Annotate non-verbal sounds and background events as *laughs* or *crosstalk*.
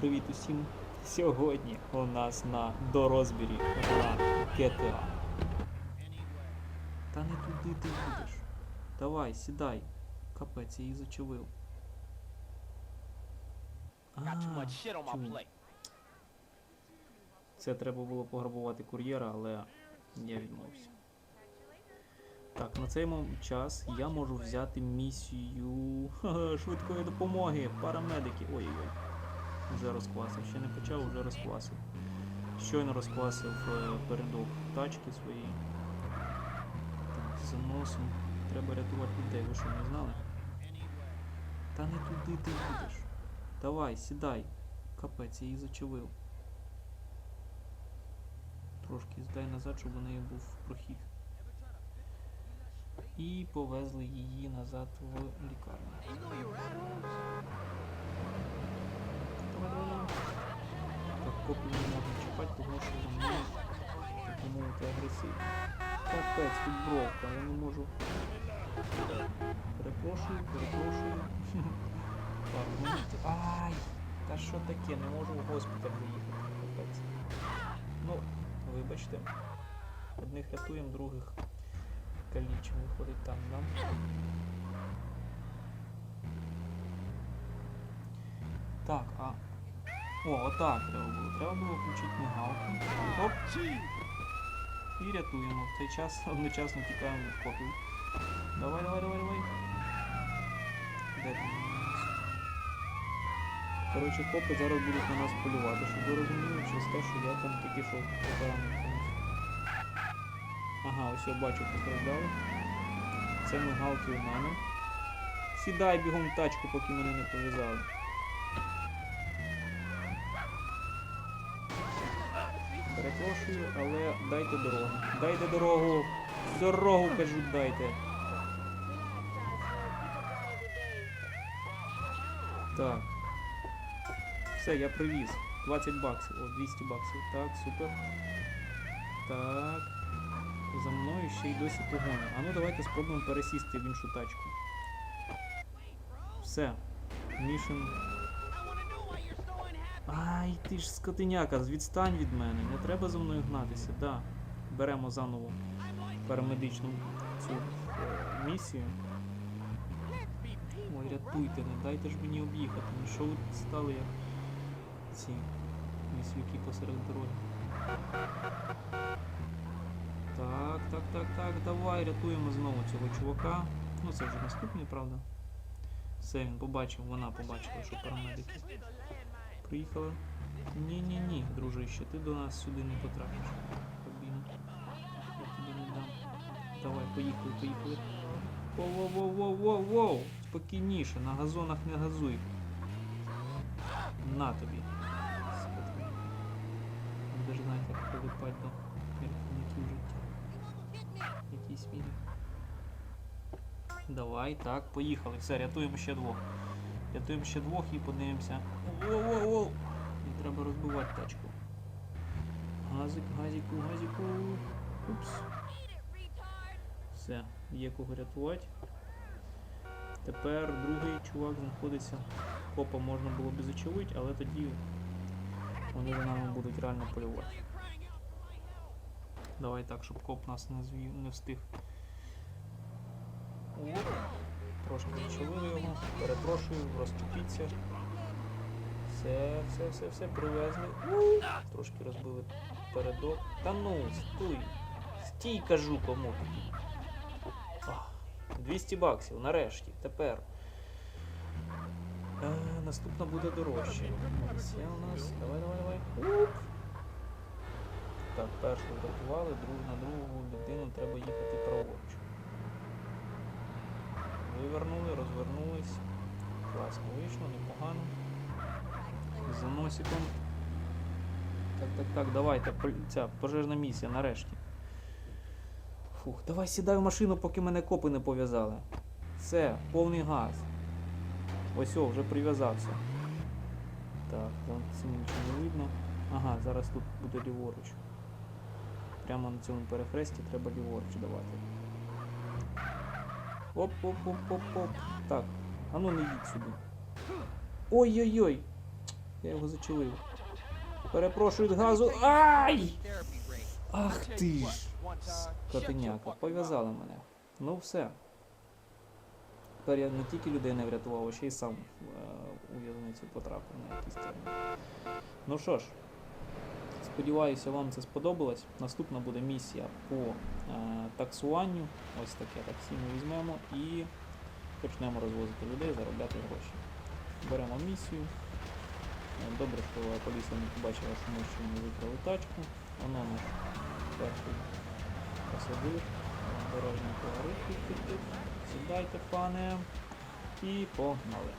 Привіт усім! Сьогодні у нас на дорозбірі гра GTA. Та не туди ти їдеш. Давай, сідай. Капець, я її зачавив. А, чому? Це треба було пограбувати кур'єра, але я відмовився. Так, на цей час я можу взяти місію *laughs* швидкої допомоги. Парамедики. Ой-ой-ой. Вже розкласив. Ще не почав, вже розкласив. Щойно розкласив е, передок тачки своєї. Так, заносом. Треба рятувати людей, ви що не знали? Та не туди ти їдеш. Давай, сідай. Капець, я її зачавив. Трошки здай назад, щоб у неї був прохід. І повезли її назад в лікарню. Так, копію не можна чіпати, тому що мною так би мовити агресивно. Капець, тут бровка, я не можу. Перепрошую, перепрошую. Ай! Та що таке? Не можу в госпіталь заїхати. Капець. Ну, вибачте. Одних рятуємо, других калічимо. Виходить там, да? Так, а. О, отак треба було. Треба було включити мигалку. Оп! І рятуємо. В цей час одночасно тікаємо від копів. Давай, давай, давай, давай. Де нас? Коротше, копи зараз будуть на нас полювати, щоб ви розуміли, через те, що я там тільки що поранив. Ага, ось я бачу, постраждали. Це мигалки у мене. Сідай бігом в тачку, поки мене не пов'язали. Перепрошую, але дайте дорогу. Дайте дорогу! Дорогу, кажу, дайте. Так. Все, я привіз. 20 баксів. О, 200 баксів. Так, супер. Так. За мною ще й досі погоня. А ну давайте спробуємо пересісти в іншу тачку. Все. Мішен. Ай, ти ж скотиняка, відстань від мене. Не треба за мною гнатися. Да. Беремо заново парамедичну цю е, місію. Ой, рятуйте, не дайте ж мені об'їхати. Ну що ви стали як ці місюки посеред дороги? Так, так, так, так, давай, рятуємо знову цього чувака. Ну це вже наступний, правда. Все, він побачив, вона побачила, що парамедики. Приїхала. Ні-ні-ні, дружище, ти до нас сюди не потрапиш. Кабіну. Я тобі не дам. Давай, поїхали, поїхали. Воу-воу-воу-воу-воу! Спокійніше, на газонах не газуй. На тобі. Ви ж знаєте, як прилипать до рятівників життя. Якийсь мірі. Давай, так, поїхали. Все, рятуємо ще двох. Рятуємо ще двох і подивимося. Воу-воу-воу! Треба розбивати тачку. Газик, газику, газику. Упс. Все, є кого рятувати. Тепер другий чувак знаходиться. Копа можна було б зачавити, але тоді вони за нами будуть реально полювати. Давай так, щоб коп нас не, звів, не встиг. О, трошки зачавили його. Перепрошую, розтопіться. Все, все, все, все, привезли. Трошки розбили передок. Та ну, стуй. Стій, кажу кому тобі. 200 баксів, нарешті, тепер. Е, наступна буде дорожче. Є у нас. Давай, давай, давай. Уп. Так, першу врятували, другу на другу людину треба їхати праворуч. Вивернули, розвернулись. Класно вийшло, непогано. З заносиком. Так, так, так, давайте. Ця пожежна місія нарешті. Фух, давай сідай в машину, поки мене копи не пов'язали. Все, повний газ. Ось о, вже прив'язався. Так, там цим нічого не видно. Ага, зараз тут буде ліворуч. Прямо на цьому перехресті треба ліворуч давати. Оп, оп, оп, оп, оп. Так, а ну не їдь сюди. Ой-ой-ой! Я його зачулив. Перепрошую від газу. Ай! Ах ти ж! Котеняка, пов'язали мене. Ну все. Тепер я не тільки людей не врятував, а ще й сам е, у в'язницю потрапив на якийсь термін. Ну що ж, сподіваюся, вам це сподобалось. Наступна буде місія по е, таксуванню. Ось таке таксі ми візьмемо і почнемо розвозити людей, заробляти гроші. Беремо місію. Добре, що поліція не побачила, що ми ще не викрали тачку. Воно наш перший пасажир. Дорожній поворот. Сідайте, пане. І погнали.